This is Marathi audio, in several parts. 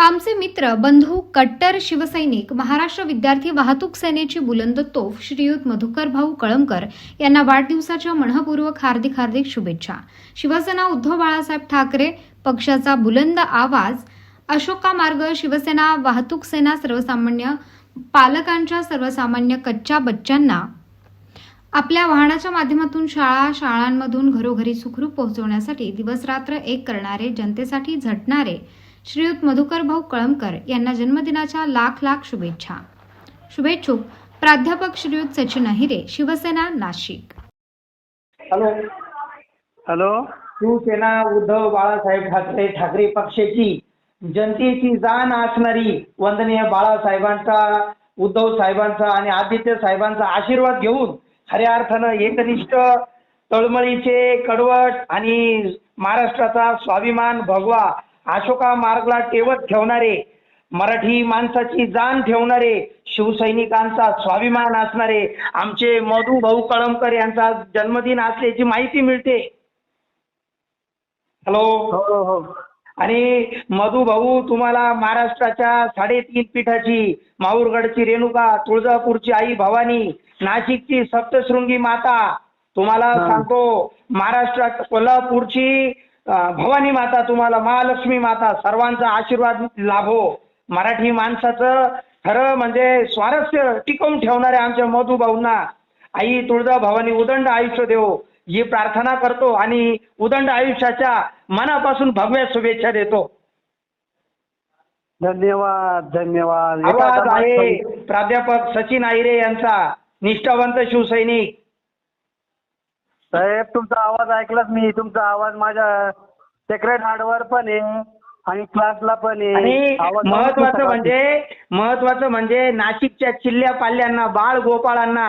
आमचे मित्र बंधू कट्टर शिवसैनिक महाराष्ट्र विद्यार्थी वाहतूक सेनेची बुलंद तोफ श्रीयुत मधुकर भाऊ कळमकर यांना वाढदिवसाच्या मनःपूर्वक हार्दिक हार्दिक शुभेच्छा. शिवसेना उद्धव बाळासाहेब ठाकरे पक्षाचा बुलंद आवाज अशोका मार्ग शिवसेना वाहतूक सेना सर्वसामान्य पालकांच्या सर्वसामान्य कच्च्या बच्चांना आपल्या वाहनाच्या माध्यमातून शाळा शाळांमधून घरोघरी सुखरूप पोहोचवण्यासाठी दिवसरात्र एक करणारे जनतेसाठी झटणारे श्रीयुत मधुकर भाऊ कळमकर यांना जन्मदिनाच्या लाख लाख शुभेच्छा. शुभेच्छुक प्राध्यापक श्रीयुत सचिन अहिरे शिवसेना नाशिक. हॅलो. हॅलो. शिवसेना उद्धव बाळासाहेब ठाकरे ठाकरे पक्षाची जनतेची जाण असणारी वंदनीय बाळासाहेबांचा उद्धव साहेबांचा आणि आदित्य साहेबांचा आशीर्वाद घेऊन खऱ्या अर्थानं एकनिष्ठ तळमळीचे कडवट आणि महाराष्ट्राचा स्वाभिमान भगवा अशोका मार्गला टेवत ठेवणारे मराठी माणसाची जाण ठेवणारे शिवसैनिकांचा स्वाभिमान असणारे आमचे मधू भाऊ कळमकर यांचा जन्मदिन असल्याची माहिती मिळते. हॅलो हो हो आणि मधू भाऊ तुम्हाला महाराष्ट्राच्या साडेतीन पीठाची माहूरगडची रेणुका तुळजापूरची आई भवानी नाशिकची सप्तशृंगी माता तुम्हाला. सांगतो महाराष्ट्रात कोल्हापूरची भवानी माता तुम्हाला महालक्ष्मी माता सर्वांचा आशीर्वाद लाभो. मराठी माणसाचं खरं म्हणजे स्वारस्य टिकवून ठेवणारे आमच्या मधू भाऊंना आई तुळजा भवानी उदंड आयुष्य देव. ही प्रार्थना करतो आणि उदंड आयुष्याच्या मनापासून भगव्या शुभेच्छा देतो. धन्यवाद धन्यवाद. आवाज आहे प्राध्यापक सचिन आहिरे यांचा निष्ठावंत शिवसैनिक. साहेब तुमचा आवाज ऐकलाच मी तुमचा आवाज माझ्या सेक्रेट हार्डवर पण आहे आणि क्लासला पण आहे आणि आवाज महत्वाचं. म्हणजे महत्वाचं म्हणजे नाशिकच्या चिल्ल्या पाल्यांना बाळ गोपाळांना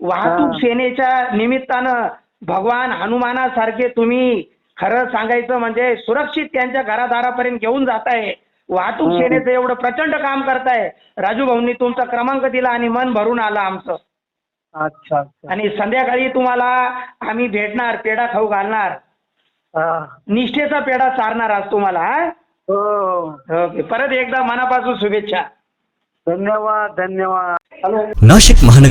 वाहतूक हा. सेनेच्या निमित्तानं भगवान हनुमानासारखे तुम्ही खरं सांगायचं म्हणजे सुरक्षित त्यांच्या घरादारापर्यंत घेऊन जाताय वाहतूक हम्म. सेनेचं एवढं प्रचंड काम करताय राजू भाऊंनी तुमचा क्रमांक दिला आणि मन भरून आलं आमचं अच्छा अच्छा. आणि संध्याकाळी तुम्हाला आम्ही भेटणार पेढा खाऊ घालणार. हा. निष्ठेचा पेढा चारणार आज तुम्हाला हा? हो. ओके परत एकदा मनापासून शुभेच्छा. धन्यवाद धन्यवाद. हॅलो. नाशिक महानगर